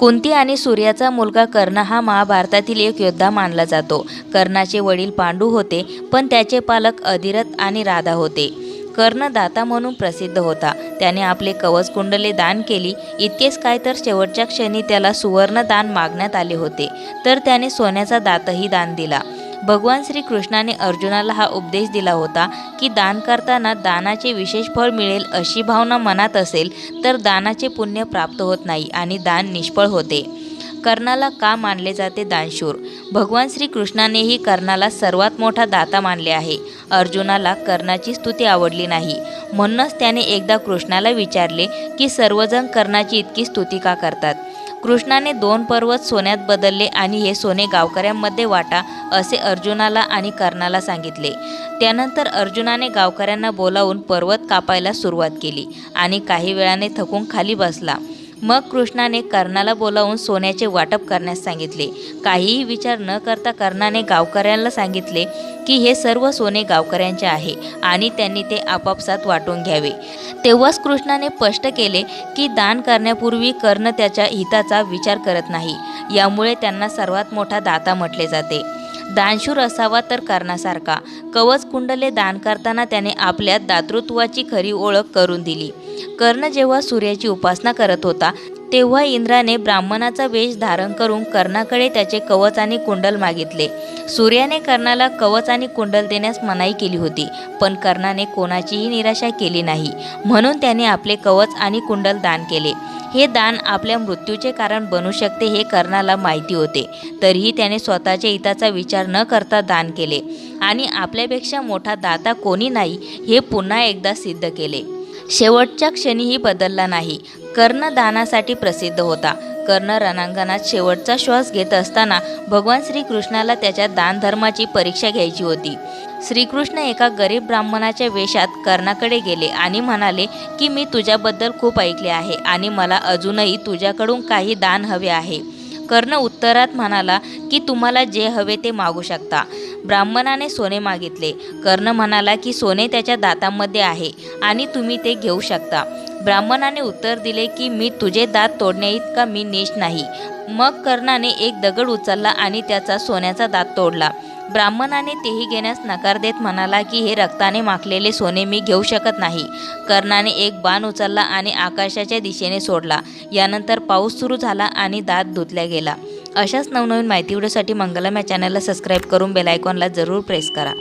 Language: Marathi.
कुंती आणि सूर्याचा मुलगा कर्ण हा महाभारतातील एक योद्धा मानला जातो. कर्णाचे वडील पांडू होते पण त्याचे पालक अधिरथ आणि राधा होते. कर्ण दाता म्हणून प्रसिद्ध होता. त्याने आपले कवच कुंडले दान केली. इतकेच काय तर शेवटच्या क्षणी त्याला सुवर्ण दान मागण्यात आले होते. तर त्याने सोन्याचा दातही दान दिला. भगवान श्रीकृष्णाने अर्जुनाला हा उपदेश दिला होता की दान करताना दानाचे विशेष फळ मिळेल अशी भावना मनात असेल तर दानाचे पुण्य प्राप्त होत नाही आणि दान निष्फळ होते. कर्णाला का मानले जाते दानशूर? भगवान श्रीकृष्णानेही कर्णाला सर्वात मोठा दाता मानले आहे. अर्जुनाला कर्णाची स्तुती आवडली नाही. म्हणूनच त्याने एकदा कृष्णाला विचारले की सर्वजण कर्णाची इतकी स्तुती का करतात? कृष्णाने दोन पर्वत सोन्यात बदलले आणि हे सोने गावकऱ्यांमध्ये वाटा असे अर्जुनाला आणि कर्णाला सांगितले. त्यानंतर अर्जुनाने गावकऱ्यांना बोलावून पर्वत कापायला सुरुवात केली आणि काही वेळाने थकून खाली बसला. मग कृष्णाने कर्णाला बोलावून सोन्याचे वाटप करण्यास सांगितले. काहीही विचार न करता कर्णाने गावकऱ्यांना सांगितले की हे सर्व सोने गावकऱ्यांचे आहे आणि त्यांनी ते आपापसात वाटून घ्यावे. तेव्हाच कृष्णाने स्पष्ट केले की दान करण्यापूर्वी कर्ण त्याच्या हिताचा विचार करत नाही. यामुळे त्यांना सर्वात मोठा दाता म्हटले जाते. दानशूर असावा तर कर्णासारखा कवच कुंडले दान करताना त्याने आपल्या दातृत्वाची खरी ओळख करून दिली. कर्ण जेव्हा सूर्याची उपासना करत होता तेव्हा इंद्राने ब्राह्मणाचा वेश धारण करून कर्णाकडे त्याचे कवच आणि कुंडल मागितले. सूर्याने कर्णाला कवच आणि कुंडल देण्यास मनाई केली होती पण कर्णाने कोणाचीही निराशा केली नाही. म्हणून त्याने आपले कवच आणि कुंडल दान केले. हे दान आपल्या मृत्यूचे कारण बनू शकते हे कर्णाला माहिती होते. तरीही त्याने स्वतःच्या हिताचा विचार न करता दान केले. आणि आपल्यापेक्षा मोठा दाता कोणी नाही हे पुन्हा एकदा सिद्ध केले. शेवटच्या क्षणीही बदलला नाही. कर्ण दानासाठी प्रसिद्ध होता. कर्ण रणांगणात शेवटचा श्वास घेत असताना भगवान श्रीकृष्णाला त्याच्या दानधर्माची परीक्षा घ्यायची होती. श्रीकृष्ण एका गरीब ब्राह्मणाच्या वेशात कर्णाकडे गेले आणि म्हणाले की मी तुझ्याबद्दल खूप ऐकले आहे आणि मला अजूनही तुझ्याकडून काही दान हवे आहे. कर्ण उत्तरात म्हणाला की तुम्हाला जे हवे ते मागू शकता. ब्राह्मणाने सोने मागितले. कर्ण म्हणाला की सोने त्याच्या दातांमध्ये आहे आणि तुम्ही ते घेऊ शकता. ब्राह्मणाने उत्तर दिले की मी तुझे दात तोडणे इतका मी नीच नाही. मग कर्णाने एक दगड उचलला आणि त्याचा सोन्याचा दात तोडला. ब्राह्मणाने तेही घेण्यास नकार देत म्हणाला की हे रक्ताने माखलेले सोने मी घेऊ शकत नाही. कर्णाने एक बाण उचलला आणि आकाशाच्या दिशेने सोडला. यानंतर पाऊस सुरू झाला आणि दात धुतल्या गेला. अशाच नवनवीन माहिती व्हिडिओसाठी मंगलम या चॅनलला सबस्क्राईब करून बेलायकॉनला जरूर प्रेस करा.